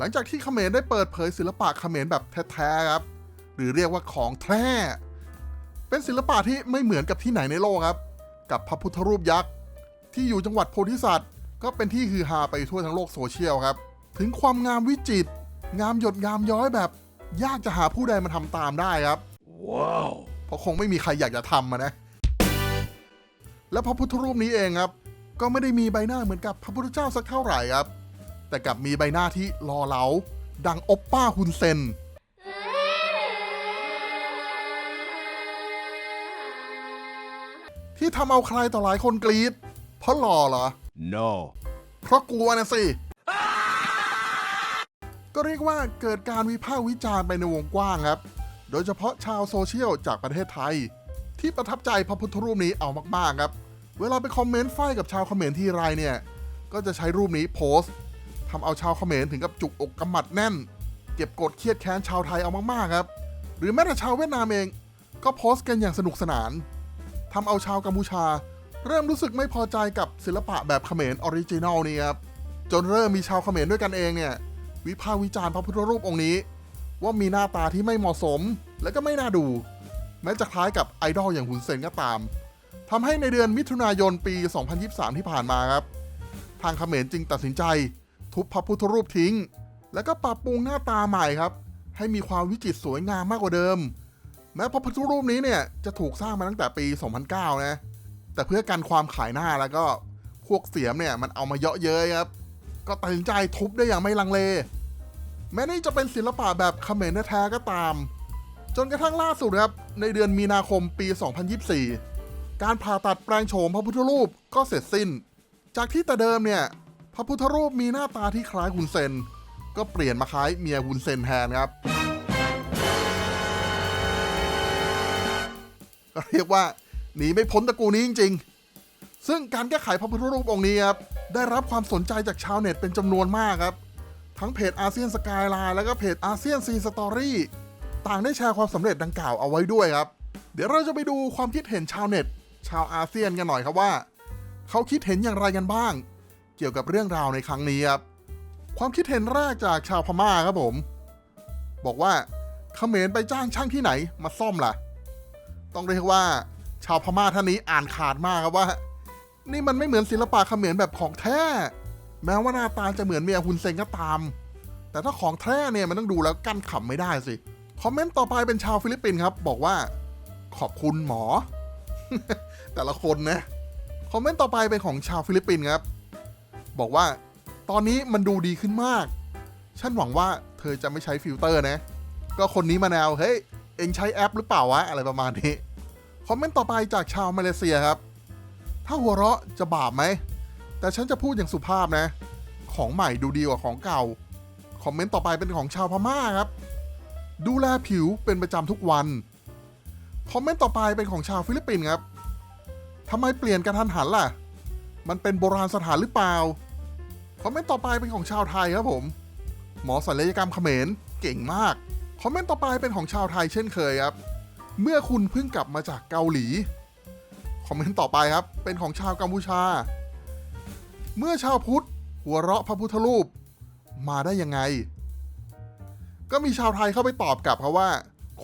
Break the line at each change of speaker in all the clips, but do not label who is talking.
หลังจากที่เขมรได้เปิดเผยศิลปะเขมรแบบแท้ๆครับ หรือเรียกว่าของแท้ เป็นศิลปะที่ไม่เหมือนกับที่ไหนในโลกครับ กับพระพุทธรูปยักษ์ที่อยู่จังหวัดโพธิสัตว์ ก็เป็นที่ฮือฮาไปทั่วทั้งโลกโซเชียลครับ ถึงความงามวิจิตรงามหยดงามย้อยแบบ ยากจะหาผู้ใดมาทำตามได้ครับ
ว้าว
เพราะคงไม่มีใครอยากจะทำอะนะ และพระพุทธรูปนี้เองครับ ก็ไม่ได้มีใบหน้าเหมือนกับพระพุทธเจ้าสักเท่าไหร่ครับ แต่กลับมีใบหน้าที่หล่อเหลาดังโอปป้าฮุนเซนที่ทำเอาใครต่อหลายคนกรี๊ดเพราะหล่อเหรอ
no
เพราะกลัวนะสิ ก็เรียกว่าเกิดการวิพากษ์วิจารณ์ไปในวงกว้างครับ โดยเฉพาะชาวโซเชียลจากประเทศไทย ที่ประทับใจพระพุทธรูปนี้เอามาก ๆ ครับ เวลาไปคอมเมนต์ไฟกับชาวเขมรที่ไรเนี่ย ก็จะใช้รูปนี้โพสต์ ทำเอาชาวเขมรถึงกับจุกอกกำหมัดแน่น เก็บกดเครียดแค้นชาวไทยเอามากๆครับ หรือแม้แต่ชาวเวียดนามเอง ก็โพสต์กันอย่างสนุกสนานทำเอาชาวกัมพูชา เริ่มรู้สึกไม่พอใจกับศิลปะแบบเขมรออริจินอลนี่ครับจนเริ่มมีชาวเขมรด้วยกันเองเนี่ยวิพากษ์วิจารณ์พระพุทธรูปองค์นี้ ว่ามีหน้าตาที่ไม่เหมาะสมและก็ไม่น่าดู แม้จะคล้ายกับไอดอลอย่างหุนเซนก็ตามทำให้ในเดือนมิถุนายนปี 2023 ที่ผ่านมาครับ ทางเขมรจึงตัดสินใจ ทุบพระพุทธรูปทิ้ง แล้วก็ปรับปรุงหน้าตาใหม่ครับ ให้มีความวิจิตรสวยงามมากกว่าเดิม แม้พระพุทธรูปนี้เนี่ยจะถูกสร้างมาตั้งแต่ปี 2009 นะ แต่เพื่อกันความขายหน้าแล้วก็พวกเสียมเนี่ยมันเอามาเยาะเย้ยครับ ก็ตัดสินใจทุบได้อย่างไม่ลังเล แม้นี่จะเป็นศิลปะแบบเขมรแท้ก็ตาม จนกระทั่งล่าสุดครับในเดือนมีนาคมปี 2024 การผ่าตัดแปลงโฉมพระพุทธรูปก็เสร็จสิ้น จากที่แต่เดิมเนี่ย ระพุทธรูปมีหน้าตาที่คล้ายฮุนเซน ก็เปลี่ยนมาคล้ายเมียฮุนเซนแทนครับ ก็เรียกว่าหนีไม่พ้นตระกูลนี้จริง ๆ ซึ่งการแก้ไขพระพุทธรูปองค์นี้ครับได้รับความสนใจจากชาวเน็ตเป็นจำนวนมากครับ ทั้งเพจอาเซียนสกายไลน์แล้วก็เพจอาเซียนซีสตอรี่ต่างได้แชร์ความสำเร็จดังกล่าวเอาไว้ด้วยครับ เดี๋ยวเราจะไปดูความคิดเห็นชาวเน็ต ชาวอาเซียนกันหน่อยครับว่า เขาคิดเห็นอย่างไรกันบ้าง เกี่ยวกับเรื่องราวในครั้งนี้ครับ ความคิดเห็นแรกจากชาวพม่าครับผม บอกว่าเขมรไปจ้างช่างที่ไหนมาซ่อมล่ะ ต้องเรียกว่า ชาวพม่าท่านนี้อ่านขาดมากครับว่า นี่มันไม่เหมือนศิลปะเขมรแบบของแท้ แม้ว่าหน้าตาจะเหมือนเมียฮุนเซนก็ตาม แต่ถ้าของแท้เนี่ยมันต้องดูแล้วกั้นขำไม่ได้สิคอมเมนต์ต่อไปเป็นชาวฟิลิปปินส์ครับ บอกว่า ขอบคุณหมอ แต่ละคนนะ คอมเมนต์ต่อไปเป็นของชาวฟิลิปปินส์ครับ บอกว่าตอนนี้มันดูดีขึ้นมาก ฉันหวังว่าเธอจะไม่ใช้ฟิลเตอร์นะ ก็คนนี้มาแนวเฮ้ย เองใช้แอปหรือเปล่าวะ อะไรประมาณนี้ คอมเมนต์ต่อไปจากชาวมาเลเซียครับ ถ้าหัวเราะจะบาปไหม แต่ฉันจะพูดอย่างสุภาพนะ ของใหม่ดูดีกว่าของเก่า คอมเมนต์ต่อไปเป็นของชาวพม่าครับ ดูแลผิวเป็นประจำทุกวัน คอมเมนต์ต่อไปเป็นของชาวฟิลิปปินส์ครับทำไมเปลี่ยนกระทันหันล่ะ มันเป็นโบราณสถานหรือเปล่า คอมเมนต์ต่อไปเป็นของชาวไทยครับผม หมอศัลยกรรมเขมรเก่งมาก คอมเมนต์ต่อไปเป็นของชาวไทยเช่นเคยครับ เมื่อคุณเพิ่งกลับมาจากเกาหลี คอมเมนต์ต่อไปครับ เป็นของชาวกัมพูชา เมื่อชาวพุทธหัวเราะพระพุทธรูป มาได้ยังไง ก็มีชาวไทยเข้าไปตอบกลับครับว่า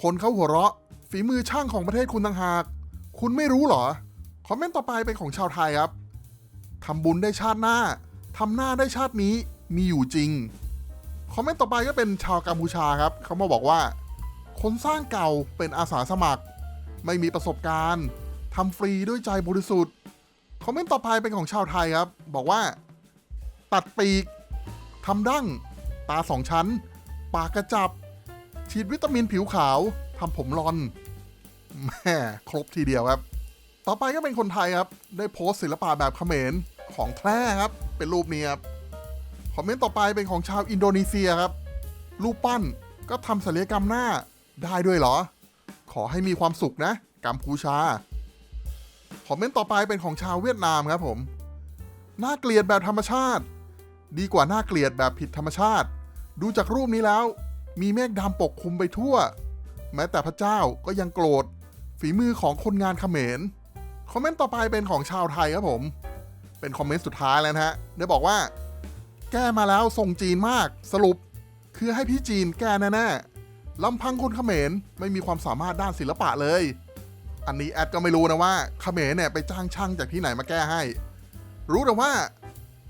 คนเขาหัวเราะ ฝีมือช่างของประเทศคุณต่างหาก คุณไม่รู้เหรอ คอมเมนต์ต่อไปเป็นของชาวไทยครับ ทำบุญได้ชาติหน้า ทำหน้าได้ชาตินี้มีอยู่จริง คอมเมนต์ต่อไปก็เป็นชาวกัมพูชาครับ เขามาบอกว่า คนสร้างเก่าเป็นอาสาสมัคร ไม่มีประสบการณ์ทำฟรีด้วยใจบริสุทธิ์ คอมเมนต์ต่อไปเป็นของชาวไทยครับ บอกว่า ตัดปีกทำดั้ง ตาสองชั้น ปากกระจับ ฉีดวิตามินผิวขาวทำผมรอนแม่ครบทีเดียวครับ ต่อไปก็เป็นคนไทยครับ ได้โพสต์ศิลปะแบบเขมรของแท้ครับ เป็นรูปนี้ครับ คอมเมนต์ต่อไปเป็นของชาวอินโดนีเซียครับ รูปปั้นก็ทำศัลยกรรมหน้าได้ด้วยเหรอ ขอให้มีความสุขนะกัมพูชา คอมเมนต์ต่อไปเป็นของชาวเวียดนามครับผม หน่าเกลียดแบบธรรมชาติ ดีกว่าหน่าเกลียดแบบผิดธรรมชาติ ดูจากรูปนี้แล้ว มีเมฆดำปกคลุมไปทั่ว แม้แต่พระเจ้าก็ยังโกรธ ฝีมือของคนงานเขมร คอมเมนต์ต่อไปเป็นของชาวไทยครับผม เป็นคอมเมนต์สุดท้ายแล้วนะฮะได้บอกว่า แก้มาแล้วทรงจีนมากสรุป คือให้พี่จีนแก้แน่ๆลำพังคนเขมรไม่มีความสามารถด้านศิลปะเลย อันนี้แอดก็ไม่รู้นะว่าเขมรเนี่ยไปจ้างช่างจากที่ไหนมาแก้ให้ รู้แต่ว่า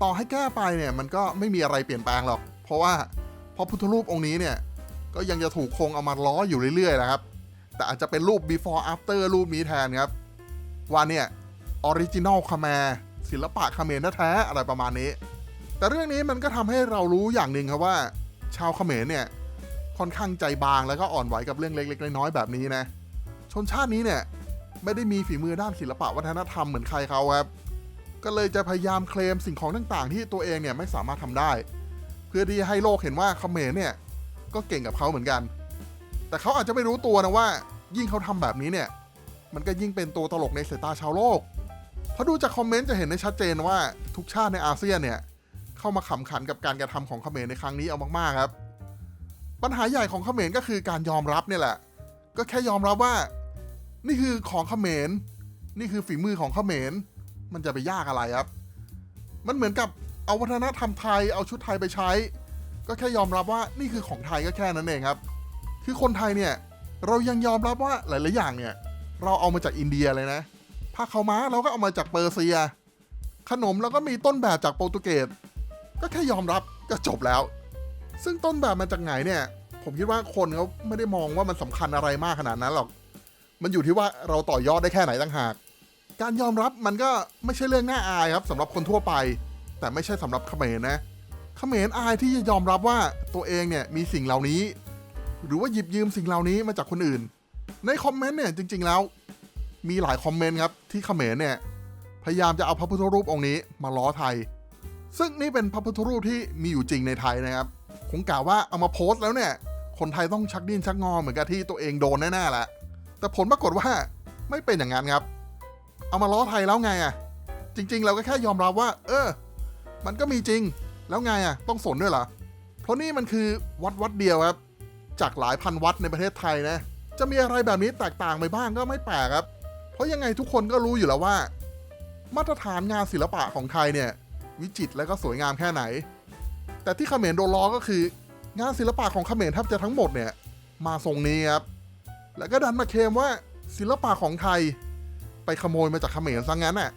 ต่อให้แก้ไปเนี่ยมันก็ไม่มีอะไรเปลี่ยนแปลงหรอก เพราะว่าพระพุทธรูปองค์นี้เนี่ยก็ยังจะถูกคงเอามาล้ออยู่เรื่อยๆนะครับ แต่อาจจะเป็นรูป before after รูปนี้แทนครับ ว่าเนี่ยออริจินอลคาแมศิลปะคาเมรแท้ๆอะไรประมาณนี้ แต่เรื่องนี้มันก็ทำให้เรารู้อย่างหนึ่งครับว่า ชาวเมรเนี่ยค่อนข้างใจบางแล้วก็อ่อนไหวกับเรื่องเล็กๆน้อยๆแบบนี้นะ ชนชาตินี้เนี่ยไม่ได้มีฝีมือด้านศิลปะวัฒนธรรมเหมือนใครเขาครับ ก็เลยจะพยายามเคลมสิ่งของต่างๆ ที่ตัวเองเนี่ยไม่สามารถทำได้ เพื่อที่ให้โลกเห็นว่าเขมรเนี่ยก็เก่งกับเขาเหมือนกัน แต่เขาอาจจะไม่รู้ตัวนะว่า ยิ่งเขาทำแบบนี้เนี่ย มันก็ยิ่งเป็นตัวตลกในสายตาชาวโลก เพราะดูจากคอมเมนต์จะเห็นได้ชัดเจนว่าทุกชาติในอาเซียนเนี่ย เข้ามาขำขันกับการกระทำของเขมรในครั้งนี้เอามากๆครับ ปัญหาใหญ่ของเขมรก็คือการยอมรับเนี่ยแหละ ก็แค่ยอมรับว่า นี่คือของเขมร นี่คือฝีมือของเขมร มันจะไปยากอะไรครับ มันเหมือนกับเอาวัฒนธรรมไทยเอาชุดไทยไปใช้ ก็แค่ยอมรับว่านี่คือของไทยก็แค่นั้นเองครับ คือคนไทยเนี่ยเรายังยอมรับว่าหลาย ๆ อย่างเนี่ย เราเอามาจากอินเดียเลยนะผ้าขาวม้าเราก็เอามาจากเปอร์เซีย ขนมเราก็มีต้นแบบจากโปรตุเกสก็แค่ยอมรับก็จบแล้ว ซึ่งต้นแบบมาจากไหนเนี่ย ผมคิดว่าคนเขาไม่ได้มองว่ามันสำคัญอะไรมากขนาดนั้นหรอก มันอยู่ที่ว่าเราต่อยอดได้แค่ไหนต่างหาก การยอมรับมันก็ไม่ใช่เรื่องน่าอายครับสำหรับคนทั่วไป แต่ไม่ใช่สำหรับเขมรนะเขมรอายที่จะยอมรับว่าตัวเองเนี่ยมีสิ่งเหล่านี้ หรือว่าหยิบยืมสิ่งเหล่านี้มาจากคนอื่น ในคอมเมนต์เนี่ยจริง ๆ แล้ว มีหลายคอมเมนต์ครับที่เขมรเนี่ยพยายามจะเอาพระพุทธรูปองค์นี้มาล้อไทย ซึ่งนี่เป็นพระพุทธรูปที่มีอยู่จริงในไทยนะครับคงกล่าวว่าเอามาโพสต์แล้วเนี่ย คนไทยต้องชักดิ้นชักงอเหมือนกับที่ตัวเองโดนแน่ๆแหละแต่ผลปรากฏว่าไม่เป็นอย่างนั้นครับ เอามาล้อไทยแล้วไงอะ จริง ๆ เราก็แค่ยอมรับว่า เออ มันก็มีจริงแล้วไงอะ ต้องสนด้วยเหรอเพราะนี่มันคือวัดวัดเดียวครับ จากหลายพันวัดในประเทศไทยนะ จะมีอะไรแบบนี้แตกต่างไปบ้างก็ไม่แปลกครับ เพราะยังไงทุกคนก็รู้อยู่แล้วว่า มาตรฐานงานศิลปะของไทยเนี่ย วิจิตรและก็สวยงามแค่ไหน แต่ที่เขมรโดนล้อก็คือ งานศิลปะของเขมรแทบจะทั้งหมดเนี่ย มาทรงนี้ครับ แล้วก็ดันมาเคลมว่าศิลปะของไทย ไปขโมยมาจากเขมรซะงั้นน่ะ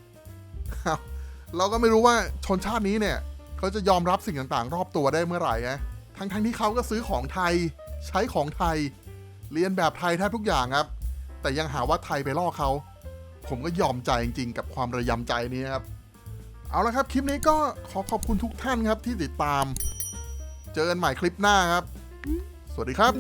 เราก็ไม่รู้ว่าชนชาตินี้เนี่ย เขาจะยอมรับสิ่งต่างๆ รอบตัวได้เมื่อไหร่นะทั้งๆที่เขาก็ซื้อของไทย ใช้ของไทย เรียนแบบไทยแทบทุกอย่างครับ แต่ยังหาว่าไทยไปล่อเขา ผมก็ยอมใจจริงๆ กับความระยำใจนี้ครับ เอาละครับคลิปนี้ก็ขอขอบคุณทุกท่านครับที่ติดตาม เจอกันใหม่คลิปหน้าครับ สวัสดีครับ